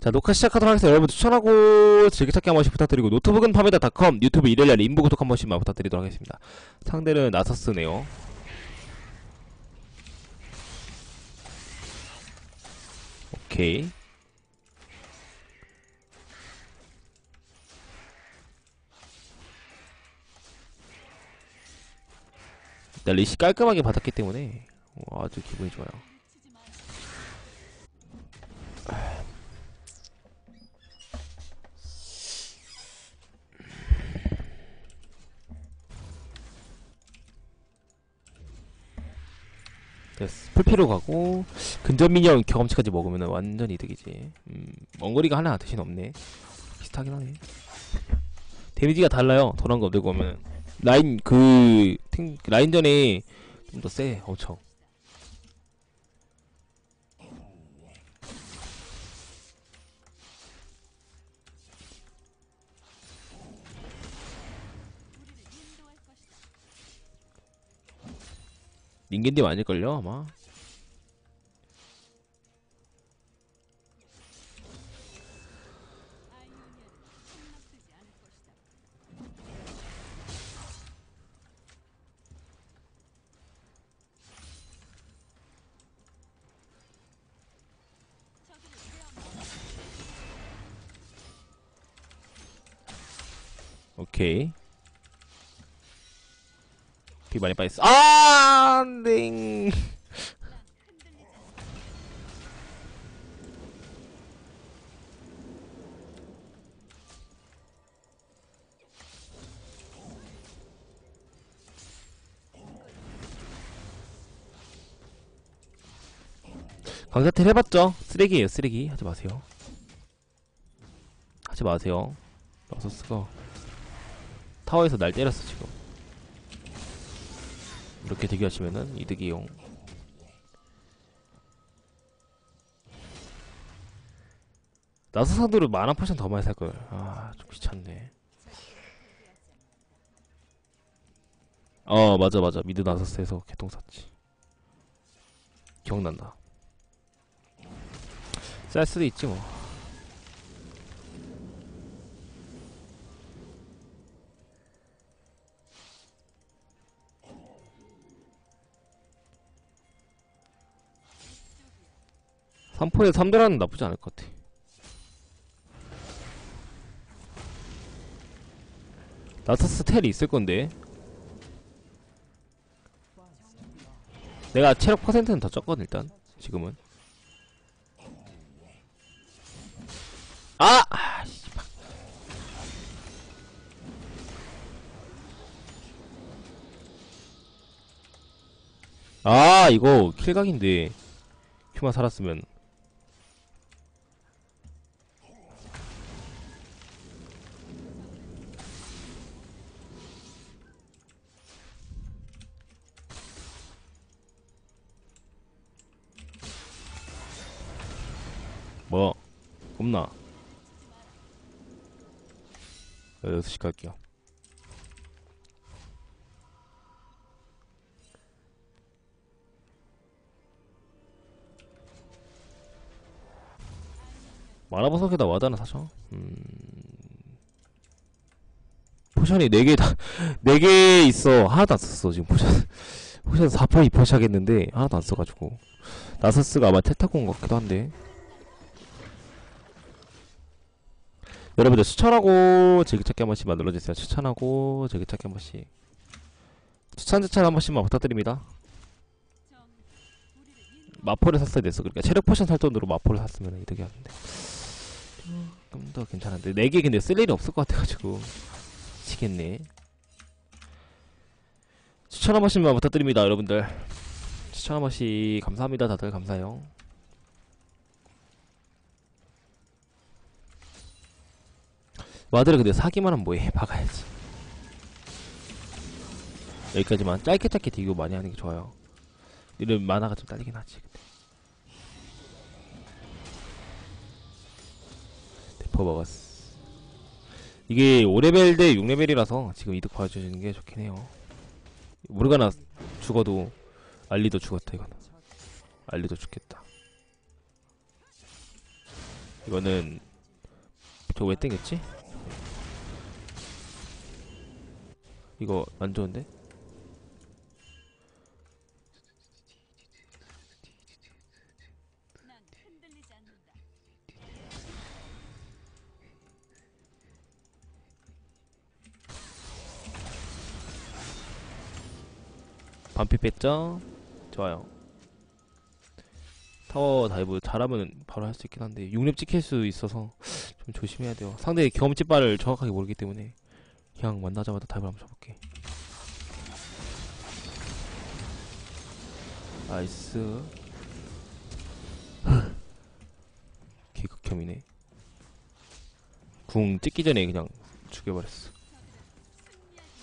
자 녹화 시작하도록 하겠습니다. 여러분 추천하고 즐겨찾기 한 번씩 부탁드리고 노트북은 파메다닷컴 유튜브 일요일날 인부 구독 한 번씩만 부탁드리도록 하겠습니다. 상대는 나서스네요. 오케이. 일단 리시 깔끔하게 받았기 때문에 어, 아주 기분이 좋아요 됐어. 풀피로 가고 근접 미니언 경험치까지 먹으면 완전 이득이지. 음, 원거리가 하나 대신 없네. 비슷하긴 하네. 데미지가 달라요. 도란 거 들고 오면 라인 그 탱- 라인전에 좀 더 세. 엄청. 닌겐님 아닐걸요 아마. 오케이. 피 많이 빠졌어. 아, 네. 강사텔 해봤죠? 쓰레기예요, 쓰레기. 하지 마세요. 하지 마세요. 러서스가 타워에서 날 때렸어, 지금. 이렇게 대기하시면은 이득이용. 나서 상대로 만화 포션 더 많이 살걸. 아, 좀 귀찮네. 어, 맞아, 맞아. 미드 나서스에서 개똥 샀지. 기억난다. 쌀 수도 있지, 뭐. 삼포에 3대라는 나쁘지 않을 것 같아. 나서스 텔이 있을 건데. 내가 체력 퍼센트는 더 적거든, 일단. 지금은. 아! 아. 아, 이거 킬각인데. 큐만 살았으면. 6시 갈게요. 마라보석에다 와다나 사죠? 음... 포션이 4개 다, 4개 있어. 하나도 안 썼어, 지금 포션. 포션 4퍼 2퍼 시작했는데, 하나도 안 써가지고. 나서스가 아마 테타콘 같기도 한데. 여러분들 추천하고 즐기찾기 한 번씩 만들어주세요. 추천하고 즐기찾기 한 번씩. 추천 추천 한 번씩만 부탁드립니다. 마포를 샀어야 됐어. 그러니까 체력 포션 살 돈으로 마포를 샀으면 이득이었는데. 조금 더 괜찮은데. 4개 근데 쓸 일이 없을 것 같아가지고. 미치겠네. 추천 한 번씩만 부탁드립니다. 여러분들. 추천 한 번씩 감사합니다. 다들 감사해요. 와드를 근데 사기만 하면 뭐해? 박아야지. 여기까지만. 짧게 짧게 디교 많이 하는 게 좋아요. 이런 만화가 좀 딸리긴 하지 근데. 대포 먹었어 이게 5레벨 대 6레벨이라서 지금 이득 봐주시는 게 좋긴 해요. 모르가나 죽어도 알리도 죽었다 이거는. 알리도 죽겠다. 이거는 저왜 땡겼지? 이거 안 좋은데? 반피 뺐죠? 좋아요. 타워 다이브 잘하면 바로 할 수 있긴 한데 6렙 찍힐 수 있어서 좀 조심해야 돼요. 상대의 경험치 바를 정확하게 모르기 때문에 그냥 만나자마자 다이브 한번 쳐볼게. 나이스. 개극혐이네. 궁 찍기 전에 그냥 죽여버렸어.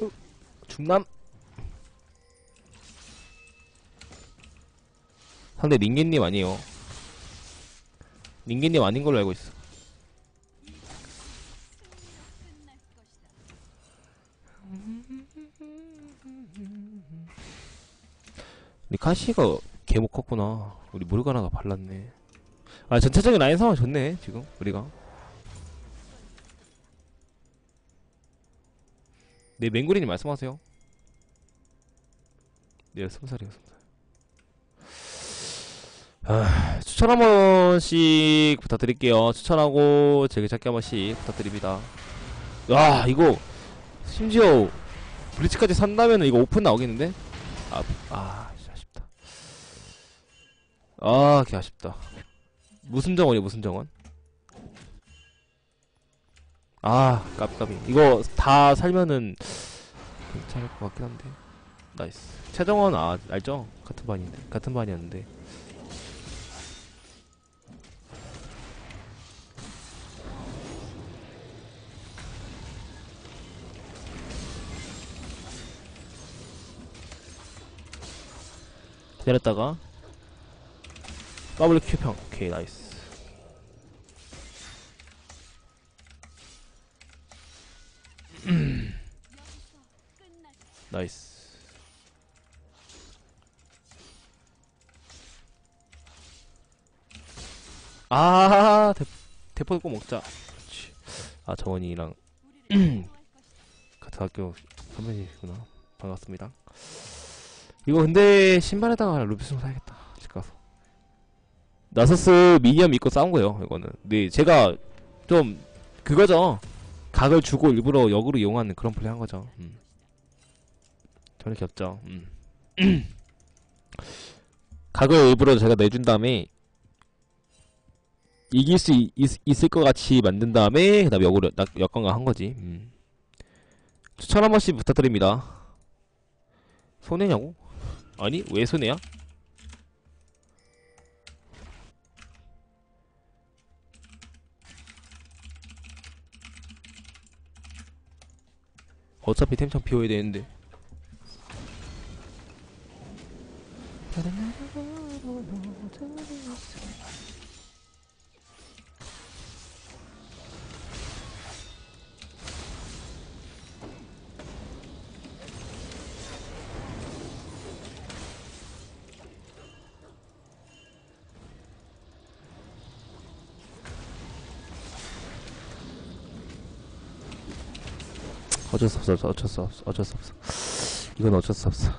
어, 중남. 상대 닌겐님 아니에요. 닌겐님 아닌 걸로 알고 있어. 근데 카시가 개못 컸구나. 우리 모르가나가 발랐네. 아 전체적인 라인 상황 좋네 지금 우리가. 네 맹구리님 말씀하세요. 네 스무 살이요 스무 살. 아 추천 한 번씩 부탁드릴게요. 추천하고 즐겨찾기 한 번씩 부탁드립니다. 와 이거 심지어 블리츠까지 산다면 이거 오픈 나오겠는데? 아, 아. 아, 개 아쉽다. 무슨 정원이야, 무슨 정원? 아, 깝깝이. 이거 다 살면은 괜찮을 것 같긴 한데. 나이스. 최정원, 아, 알죠? 같은 반인데. 같은 반이었는데. 기다렸다가 더블 큐평. 오케이 나이스. 나이스. 아 대, 대포 꼭 먹자. 그렇지. 아 정원이랑. 같은 학교 선배님이구나. 반갑습니다. 이거 근데 신발에다가 루비스 사야겠다 나서스 미니언 믿고 싸운 거예요 이거는 근데 제가 좀 그거죠 각을 주고 일부러 역으로 이용하는 그런 플레이 한 거죠 음. 전혀 겹죠 음. 각을 일부러 제가 내준 다음에 이길 수 있, 있을 것 같이 만든 다음에 그 다음 역으로 나- 역광을 한 거지 음. 추천 한 번씩 부탁드립니다. 손해냐고? 아니, 왜 손해야? 어차피 템창 비워야 되는데. 어쩔 수 없어, 어쩔 수 없어, 어쩔 수 없어. 이건 어쩔 수 없어.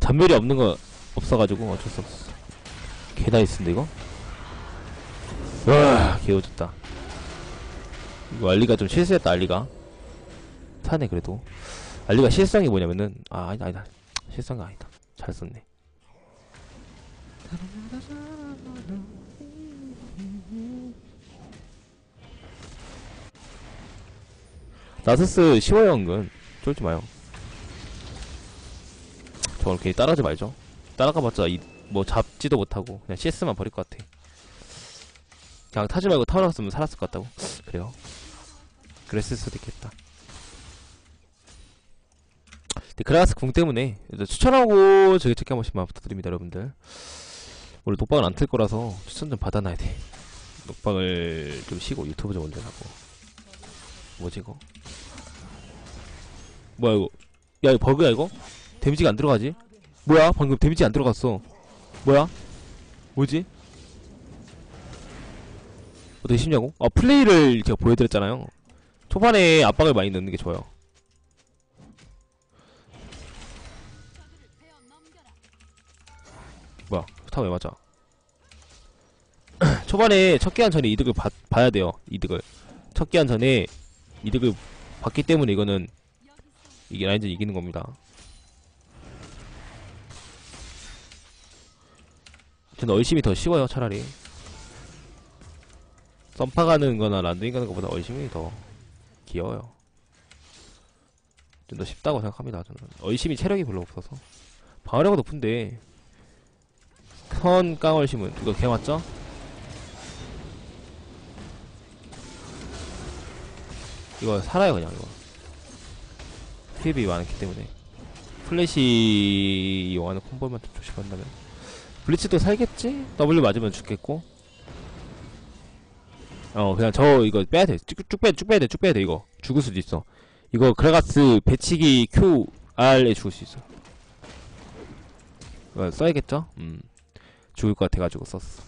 전멸이 없는 거 없어가지고 어쩔 수 없어. 개다 있는데 이거? 와, 개오졌다. 이거 알리가 좀 실수했다, 알리가. 사네 그래도. 알리가 게 뭐냐면은 아 아니다 아니다 거 아니다. 잘 썼네. 나서스 쉬워요 은근 쫄지 마요. 저걸 괜히 따라하지 말죠. 따라가봤자 이, 뭐 잡지도 못하고 그냥 CS만 버릴 것 같아. 그냥 타지 말고 타러 갔으면 살았을 것 같다고. 그래요. 그랬을 수도 있겠다. 근데 그라가스 궁 때문에 추천하고 저기 체크 한 번씩만 부탁드립니다 여러분들. 원래 독박은 안 틀 거라서 추천 좀 받아놔야 돼. 독박을 좀 쉬고 유튜브 좀 올려라고 뭐지 이거 뭐야 이거 야 이거 버그야 이거? 데미지가 안 들어가지? 뭐야 방금 데미지 안 들어갔어 뭐야? 뭐지? 어떻게 쉽냐고? 아 플레이를 제가 보여드렸잖아요 초반에 압박을 많이 넣는 게 좋아요. 뭐야 타워 왜 맞아 초반에 첫 기한 전에 이득을 받, 봐야 돼요 이득을 첫 기한 전에 이득을 받기 때문에 이거는 이게 라인전 이기는 겁니다. 저는 얼심이 더 쉬워요 차라리. 썸파 가는 거나 란딩 가는 것보다 얼심이 더 귀여워요. 좀 더 쉽다고 생각합니다 저는. 얼심이 체력이 별로 없어서. 방어력은 높은데 선 깡얼심은 이거 개 맞죠? 이거 살아요 그냥 이거. 힙이 많기 때문에. 플래시 이용하는 콤보만 좀 조심한다면. 블리츠도 살겠지? W 맞으면 죽겠고. 어 그냥 저 이거 빼야돼. 쭉, 쭉 빼, 쭉 빼야돼 쭉 빼야돼 이거. 죽을 수도 있어. 이거 그레가스 배치기 Q R에 죽을 수 있어. 써야겠죠? 음. 죽을 것 같아가지고 썼어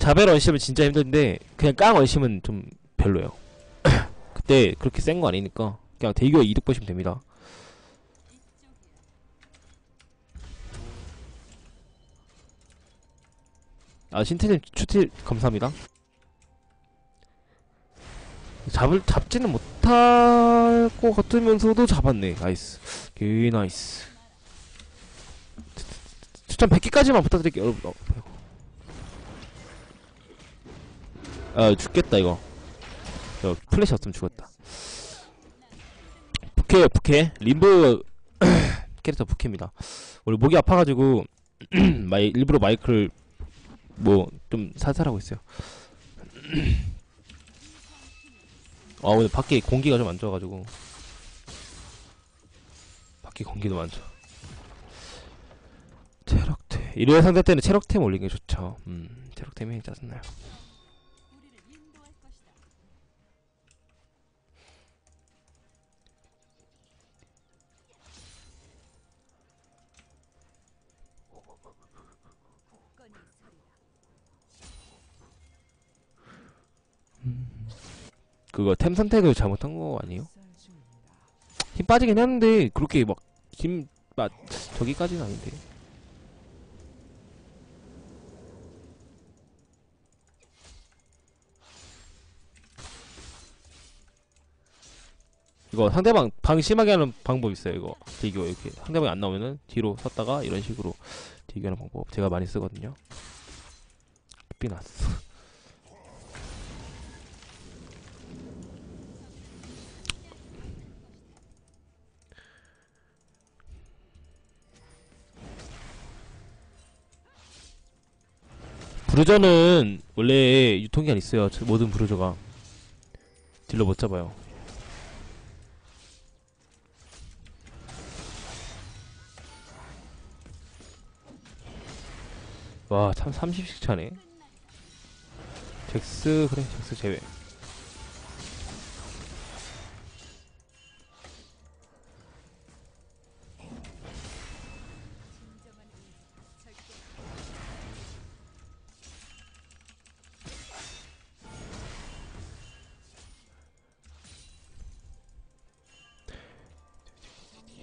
자벨 원심은 진짜 힘든데 그냥 깡 원심은 좀 별로예요. 그때 그렇게 센 거 아니니까 그냥 대교에 이득 보시면 됩니다. 아 신태님 추틸 감사합니다. 잡을 잡지는 못할 것 같으면서도 잡았네. 나이스. 개 나이스. 추천 100개까지만 부탁드릴게요 여러분. 어, 아 죽겠다 이거. 저 플래시 없으면 죽었다. 부캐 부캐. 림브 캐릭터 부캐입니다. 오늘 목이 아파가지고 마이 일부러 마이크를 뭐 좀 살살하고 있어요. 아 오늘 밖에 공기가 좀 안 좋아가지고. 밖에 공기도 안 좋아. 체력템. 일요일 상대 때는 체력템 올리는 게 좋죠. 음 체력템이 짜증나요 그거 템 선택을 잘못한 거 아니에요? 힘 빠지긴 했는데 그렇게 막힘 빠 저기까지는 아닌데. 이거 상대방 방 심하게 하는 방법 있어요 이거. 대교 이렇게. 상대방이 안 나오면은 뒤로 섰다가 이런 식으로 대교하는 방법 제가 많이 쓰거든요. 삐났어 브루저는 원래 유통기한 있어요. 저- 모든 브루저가 딜러 못 잡아요. 와, 참 30씩 차네. 잭스 그래, 잭스 제외.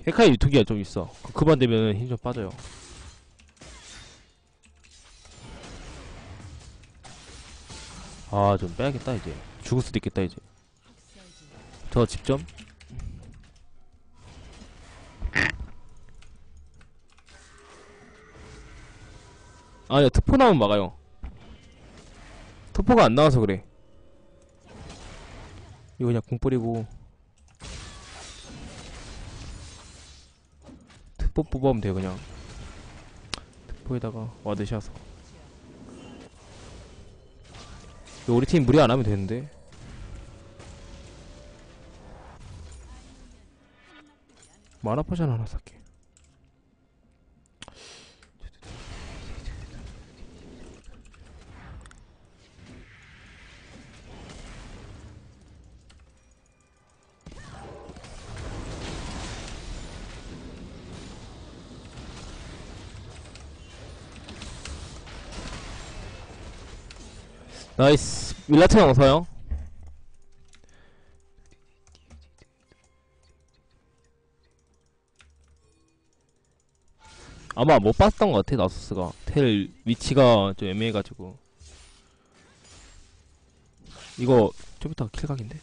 헤카의 유통기한 좀 있어. 그- 그만 되면 힘 좀 빠져요. 아, 좀 빼야겠다, 이제. 죽을 수도 있겠다, 이제. 저 집점? 아니야, 특포 나오면 막아요. 특포가 안 나와서 그래. 이거 그냥 공 뿌리고. 특포 뽑아오면 돼요, 그냥. 특포에다가 와드샷서. 이거 우리 팀 무리 안 하면 되는데. 포션 하나 살게. 나이스. 밀라트 형 어서요. 아마 못 봤던 것 같아 나소스가. 텔 위치가 좀 애매해가지고. 이거 좀 이따 킬각인데?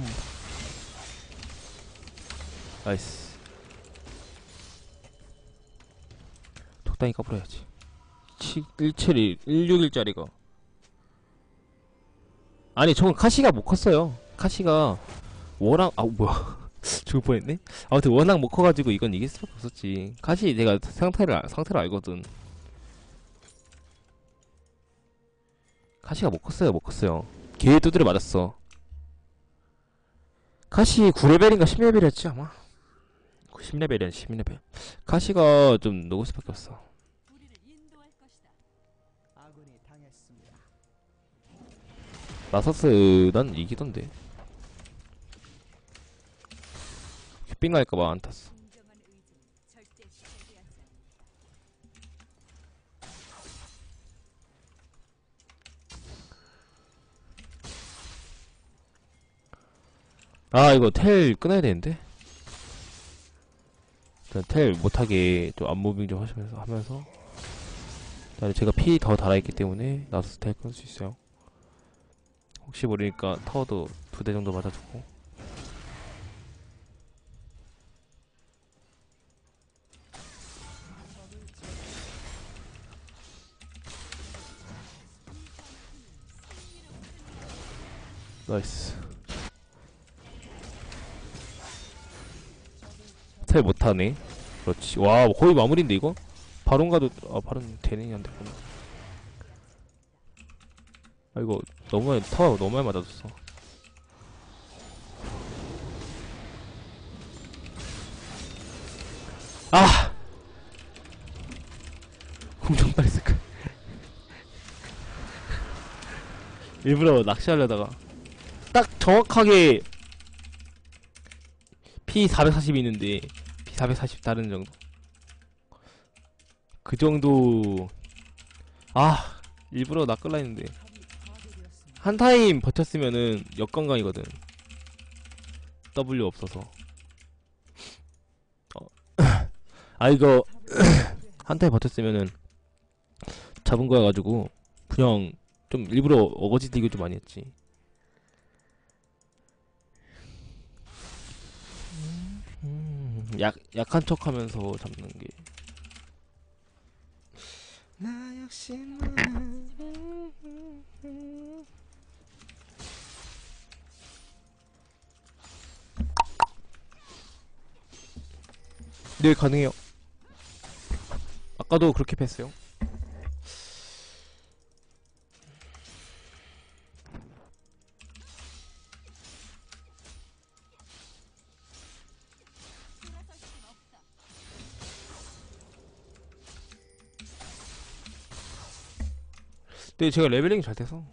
음. 나이스 적당히 까불어야지. 171 161짜리가. 아니 저건 카시가 못 컸어요. 카시가 워낙 아 뭐야. 죽을 뻔했네? 아무튼 워낙 못 커가지고 이건 이길 수밖에 없었지. 카시 내가 상태를 알- 상태를 알거든. 카시가 못 컸어요 못 컸어요. 걔 두드려 맞았어. 카시 9레벨인가 10레벨이었지 아마 10레벨이야 10레벨 카시가 좀 녹을 수밖에 없어. 나서스 난 이기던데 빙 갈까봐 안 탔어. 아 이거 텔 끊어야 되는데 텔 못하게 좀 안무빙 좀 하시면서. 하면서 일단 제가 피 더 달아있기 때문에 나서스 텔 끊을 수 있어요. 혹시 모르니까 타워도 두 대 정도 맞아주고. 나이스 텔 못하네. 그렇지. 와 거의 마무리인데 이거? 바론 가도 아 바론 되네 안 됐구나. 아 이거 너무 많이 타워 너무 많이 맞아줬어. 아! 공정 빨리 쓸까? 일부러 낚시하려다가. 딱 정확하게 P 440이 있는데 440 다른 정도. 그 정도. 아 일부러 낚을라 했는데. 한 타임 버텼으면은 역관광이거든. W 없어서. 어. 아 이거 한 타임 버텼으면은 잡은 거야 가지고 그냥 좀 일부러 어거지 뛰고 좀 많이 했지 약 약한 척 하면서 잡는 게. 나 역시 네 가능해요. 아까도 그렇게 했어요. 제가 레벨링이 잘 돼서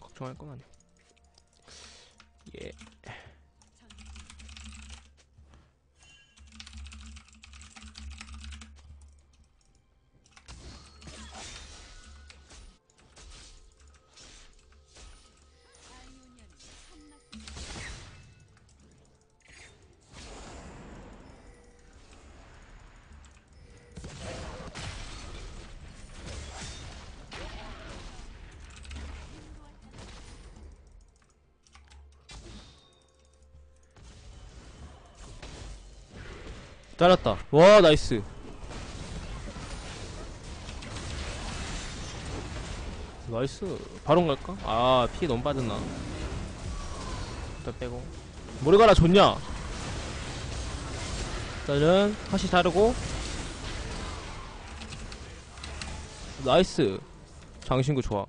걱정할 건 아니에요. 잘랐다. 와 나이스. 나이스. 바론 갈까? 아, 피 너무 빠졌나. 일단 빼고. 모르가나 좋냐? 일단은 다시 자르고. 나이스. 장신구 좋아.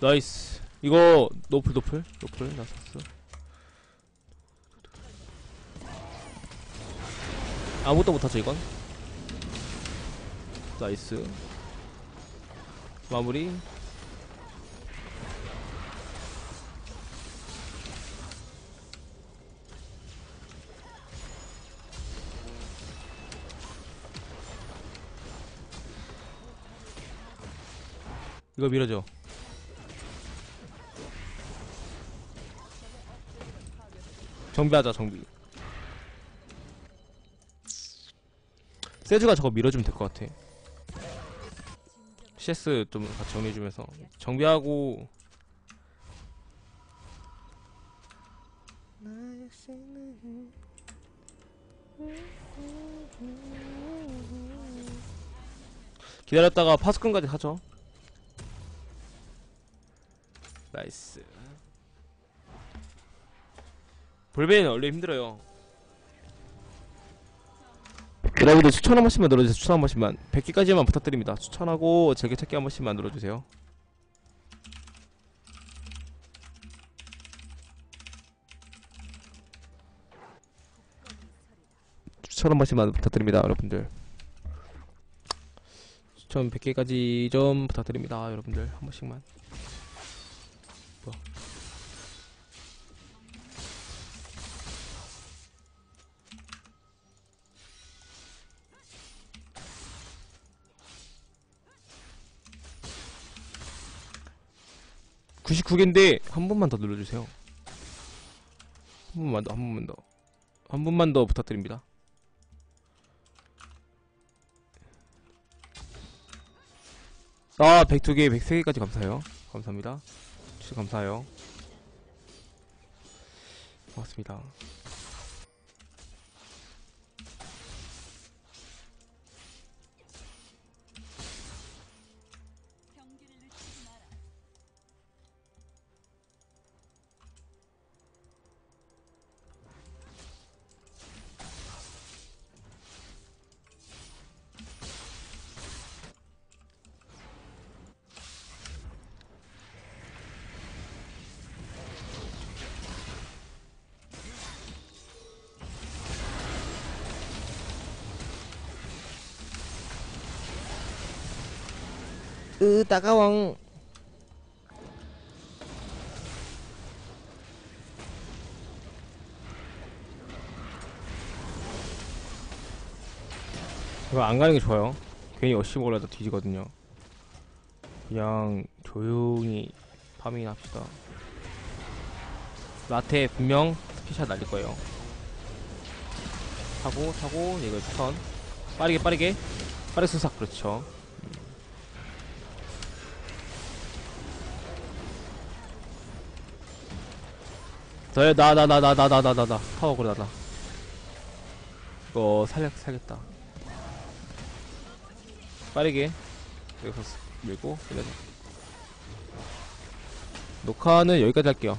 나이스. 이거 노플 노플 노플 나섰어. 아무것도 못하죠 이건? 나이스. 마무리. 이거 밀어줘. 정비하자 정비. 세주가 저거 밀어주면 될 것 같아. CS 좀 같이 정리해주면서 정비하고. 기다렸다가 파스콘까지 하죠. 나이스. 볼베는 원래 힘들어요. 여러분들 추천 한 번씩만 눌러주세요. 추천 한 번씩만. 100개까지만 부탁드립니다. 추천하고 즐겨찾기 한 번씩만 눌러주세요. 추천 한 번씩만 부탁드립니다. 여러분들. 추천 100개까지 좀 부탁드립니다. 여러분들. 한 번씩만. (99개인데) 한 번만 더 눌러주세요. 한 번만 더 한 번만 더. 한 번만 더 부탁드립니다. 아 102개 103개까지 감사해요. 감사합니다. 진짜 감사해요. 고맙습니다 으 따가왕. 이거 안 가는 게 좋아요. 괜히 어시 몰라도 뒤지거든요. 그냥 조용히 파밍 합시다. 라테 분명 스피샷 날릴 거예요. 타고 타고 이거 턴. 빠르게 빠르게. 빠르게 수삭 그렇죠 저요 나나 나 나 나 나 나 나 나. 타워 그래 나나. 이거 살려 살겠다. 빠르게. 여기서 스- 밀고 그래 녹화는 여기까지 할게요